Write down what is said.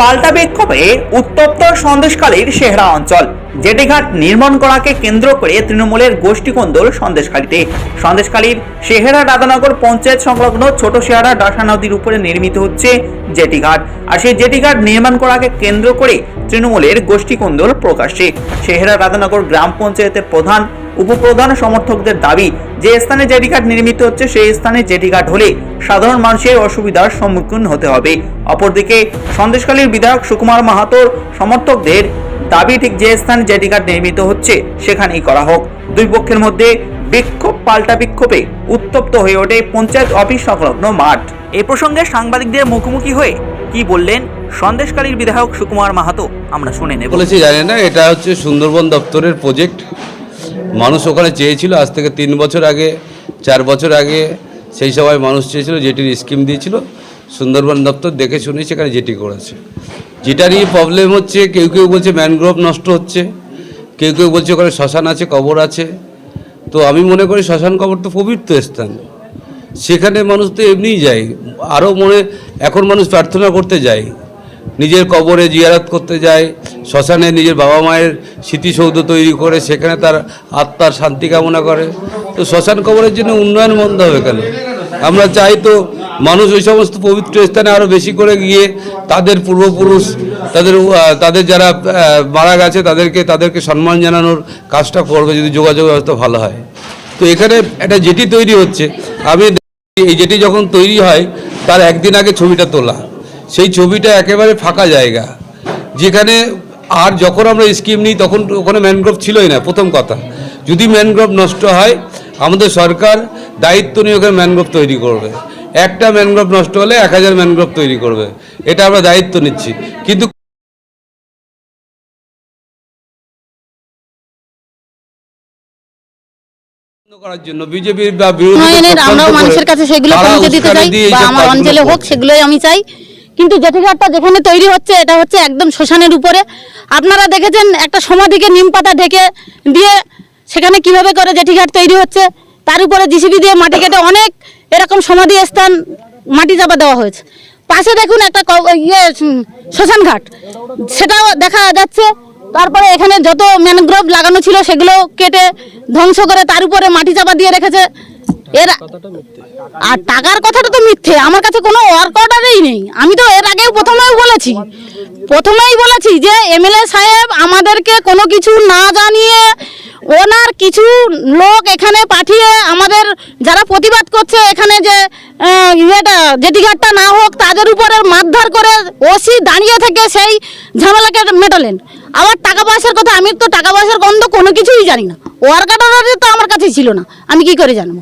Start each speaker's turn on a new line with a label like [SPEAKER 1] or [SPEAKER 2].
[SPEAKER 1] পাল্টা বিক্ষোভে উত্তপ্ত সন্দেশখালীর সেহরা অঞ্চল। জেটিঘাট নির্মাণ করাকে কেন্দ্র করে তৃণমূলের গোষ্ঠীকন্দল সন্দেশখালীতে। সন্দেশখালীর সেহেরা রাধানগর পঞ্চায়েত সংলগ্ন ছোট শেহারা ডাসা নদীর উপরে নির্মিত হচ্ছে জেটিঘাট। আর সেই জেটিঘাট নির্মাণ করাকে কেন্দ্র করে তৃণমূলের গোষ্ঠীকন্দল প্রকাশ্যে। সেহেরা রাধানগর গ্রাম পঞ্চায়েতের প্রধান, উপপ্রধান সমর্থকদের দাবি, যে স্থানে জেটিঘাট নির্মিত হচ্ছে, সেই স্থানে জেটিঘাট হলে সাধারণ মানুষের অসুবিধার সম্মুখীন হতে হবে। অপরদিকে, সন্দেশখালীর বিধায়ক সুকুমার মাহাতোর সমর্থকদের দাবি ঠিক যে স্থানে জেটিঘাট নির্মিত হচ্ছে, সেখানেই করা হোক। দুই পক্ষের মধ্যে বিক্ষোভ পাল্টা বিক্ষোভে উত্তপ্ত হয়ে ওঠে পঞ্চায়েত অফিস সংলগ্ন মাঠ। এ প্রসঙ্গে সাংবাদিকদের মুখোমুখি হয়ে কি বললেন সন্দেশকালীর বিধায়ক সুকুমার মাহাতো, আমরা শুনে নেব।
[SPEAKER 2] বলেছি, জানি না, এটা হচ্ছে সুন্দরবন দপ্তরের প্রজেক্ট মানুষ ওখানে চেয়েছিল, আজ থেকে তিন বছর আগে, চার বছর আগে সেই সময় মানুষ চেয়েছিল, জেটির স্কিম দিয়েছিল। সুন্দরবন দপ্তর দেখে শুনে সেখানে জেটি করেছে। যেটারই প্রবলেম হচ্ছে, কেউ কেউ বলছে ম্যানগ্রোভ নষ্ট হচ্ছে, কেউ কেউ বলছে ওখানে শ্মশান আছে, কবর আছে। তো আমি মনে করি শ্মশান কবর তো পবিত্র স্থান। সেখানে মানুষ তো এমনিই যায়। আরও মনে, এখন মানুষ প্রার্থনা করতে যায়। নিজের কবরে জিয়ারত করতে যায়। শ্মশানে নিজের বাবা মায়ের স্মৃতিসৌধ তৈরি করে সেখানে তার আত্মার শান্তি কামনা করে। তো শ্মশান কবরের জন্য উন্নয়ন বন্ধ হবে কেন? আমরা চাই তো মানুষ ওই সমস্ত পবিত্র স্থানে আরও বেশি করে গিয়ে তাদের পূর্বপুরুষ, তাদের তাদের যারা মারা গেছে তাদেরকে তাদেরকে সম্মান জানানোর কাজটা করবে যদি যোগাযোগ ব্যবস্থা ভালো হয়। তো এখানে একটা জেটি তৈরি হচ্ছে। আমি এই জেটি যখন তৈরি হয়, তার একদিন আগে ছবিটা তোলা। সেই ছবিটা একেবারে ফাঁকা জায়গা। যেখানে আর যখন আমরা স্কিম নিই তখন ওখানে ম্যানগ্রোভ ছিলই না প্রথম কথা। যদি ম্যানগ্রোভ নষ্ট হয় আমাদের সরকার দায়িত্ব নিয়ে ওখানে ম্যানগ্রোভ তৈরি করবে। একটা ম্যানগ্রোভ নষ্ট হলে এক হাজার ম্যানগ্রোভ তৈরি করবে। এটা আমরা দায়িত্ব নিচ্ছি। কিন্তু করার জন্য বিজেপির বা বিরোধী
[SPEAKER 3] আমরাও মানুষের কাছে সেগুলো পৌঁছে দিতে চাই বা আমার অঞ্চলে হোক সেগুলোই আমি চাই। কিন্তু জেঠিঘাটটা যেখানে তৈরি হচ্ছে এটা হচ্ছে একদম শ্মশানের উপরে। আপনারা দেখেছেন একটা সমাধিকে নিম পাতা ঢেকে দিয়ে সেখানে কীভাবে করে জেঠিঘাট তৈরি হচ্ছে তার উপরে জিসিবি দিয়ে মাটি কেটে অনেক এরকম সমাধি স্থান মাটি চাপা দেওয়া হয়েছে। পাশে দেখুন একটা ইয়ে উম, শ্মশান ঘাট। সেটাও দেখা যাচ্ছে। তারপরে এখানে যত ম্যানগ্রোভ লাগানো ছিল সেগুলো কেটে ধ্বংস করে তার উপরে মাটি চাপা দিয়ে রেখেছে। এর আর টাকার কথাটা তো মিথ্যে। আমার কাছে কোনো ওয়ার্ক অর্ডারই নেই। আমি তো এর আগেও প্রথমেই বলেছি। প্রথমেই বলেছি যে এমএলএ সাহেব আমাদেরকে কোনো কিছু না জানিয়ে ওনার কিছু লোক এখানে পাঠিয়ে আমাদের যারা প্রতিবাদ করছে এখানে যে ইয়েটা জেটিঘাটটা না হোক তাদের উপরে মারধর করে ওসি দাঁড়িয়ে থেকে সেই ঝামেলাকে মেটালেন। আবার টাকা পয়সার কথা আমি তো টাকা পয়সার গন্ধ কোনো কিছুই জানি না। ওয়ার্ক অর্ডার তো আমার কাছে ছিল না। আমি কি করে জানব?